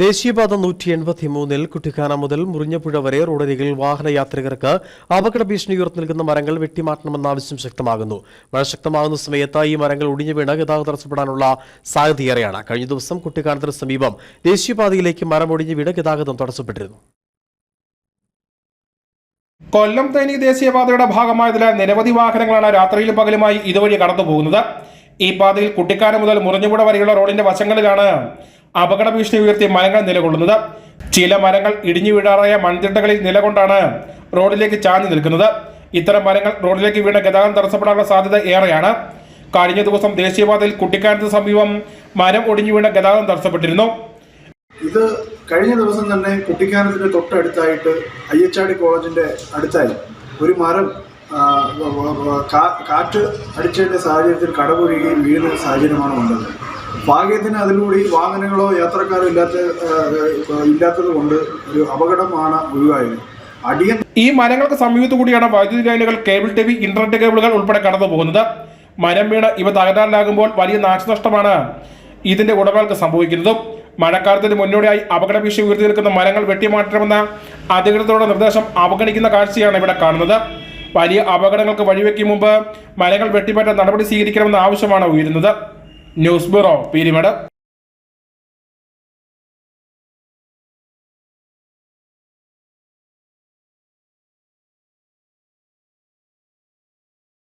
ദേശീയപാത നൂറ്റി എൺപത്തി മൂന്നിൽ കുട്ടിക്കാന മുതൽ മുറിഞ്ഞപ്പുഴ വരെ റോഡരികിൽ വാഹനയാത്രികർക്ക് അപകട ഭീഷണി ഉയർന്നു നിൽക്കുന്ന മരങ്ങൾ വെട്ടിമാറ്റണമെന്ന ആവശ്യം ശക്തമാകുന്നു. മഴ ശക്തമാകുന്ന സമയത്ത് ഈ മരങ്ങൾ ഒടിഞ്ഞു വീണ് ഗതാഗതം തടസ്സപ്പെടാനുള്ള സാധ്യതയേറെയാണ്. കഴിഞ്ഞ ദിവസം കുട്ടിക്കാനത്തിന് സമീപം ദേശീയപാതയിലേക്ക് മരം ഒടിഞ്ഞു വീണ് ഗതാഗതം തടസ്സപ്പെട്ടിരുന്നു. കൊല്ലം തേനി ദേശീയപാതയുടെ ഭാഗമായതിനാൽ നിരവധി വാഹനങ്ങളാണ് രാത്രിയിലും പകലുമായി ഇതുവഴി കടന്നു പോകുന്നത് ഈ പാതയിൽ കുട്ടിക്കാനം മുതൽ മുറിഞ്ഞുപുഴ വരെയുള്ള റോഡിന്റെ വശങ്ങളിലാണ് അപകട ഭീഷണി ഉയർത്തി മരങ്ങൾ നിലകൊള്ളുന്നത്. ചില മരങ്ങൾ ഇടിഞ്ഞു വീഴാറായ മൺതിട്ടകളിൽ നിലകൊണ്ടാണ് റോഡിലേക്ക് ചാഞ്ഞു നിൽക്കുന്നത്. ഇത്തരം മരങ്ങൾ റോഡിലേക്ക് വീണ ഗതാഗതം തടസ്സപ്പെടാനുള്ള സാധ്യത ഏറെയാണ്. കഴിഞ്ഞ ദിവസം ദേശീയപാതയിൽ കുട്ടിക്കാനത്ത് സമീപം മരം ഒടിഞ്ഞു വീണ ഗതാഗതം തടസ്സപ്പെട്ടിരുന്നു. ഇത് കഴിഞ്ഞ ദിവസം തന്നെ കുട്ടിക്കാനത്തിന് തൊട്ടടുത്തായിട്ട് അയ്യച്ചാടി കോളേജിന്റെ അടുത്തായി ഒരു മരം കാറ്റ് അടിച്ചതിന്റെ സാഹചര്യത്തിൽ കടപുഴുകി വീഴുന്ന സാഹചര്യമാണ് ഉണ്ടായത് ഭാഗ്യത്തിന് അതിലൂടെ വാഹനങ്ങളോ യാത്രക്കാരോ ഇല്ലാത്ത ഇല്ലാത്തത് കൊണ്ട് ഒരു അപകടമാണ് ഒഴിവായത്. അടിയൻ ഈ മരങ്ങൾക്ക് സമീപത്തു കൂടിയാണ് വൈദ്യുതി ലൈനുകൾ കേബിൾ ടി വി ഇന്റർനെറ്റ് കേബിളുകൾ ഉൾപ്പെടെ കടന്നു പോകുന്നത്. മരം വീണ് ഇവ തകരാറിലാകുമ്പോൾ വലിയ നാശനഷ്ടമാണ് ഇതിന്റെ ഉടമകൾക്ക് സംഭവിക്കുന്നതും. മഴക്കാലത്തിന് മുന്നോടിയായി അപകട ഭീഷണി ഉയർത്തി നിൽക്കുന്ന മരങ്ങൾ വെട്ടിമാറ്റണമെന്ന അധികൃതരുടെ നിർദ്ദേശം അവഗണിക്കുന്ന കാഴ്ചയാണ് ഇവിടെ കാണുന്നത്. വലിയ അപകടങ്ങൾക്ക് വഴിവെക്കും മുമ്പ് മരങ്ങൾ വെട്ടിമാറ്റാൻ നടപടി സ്വീകരിക്കണമെന്ന ആവശ്യമാണ് ഉയരുന്നത്. News bureau Peermade.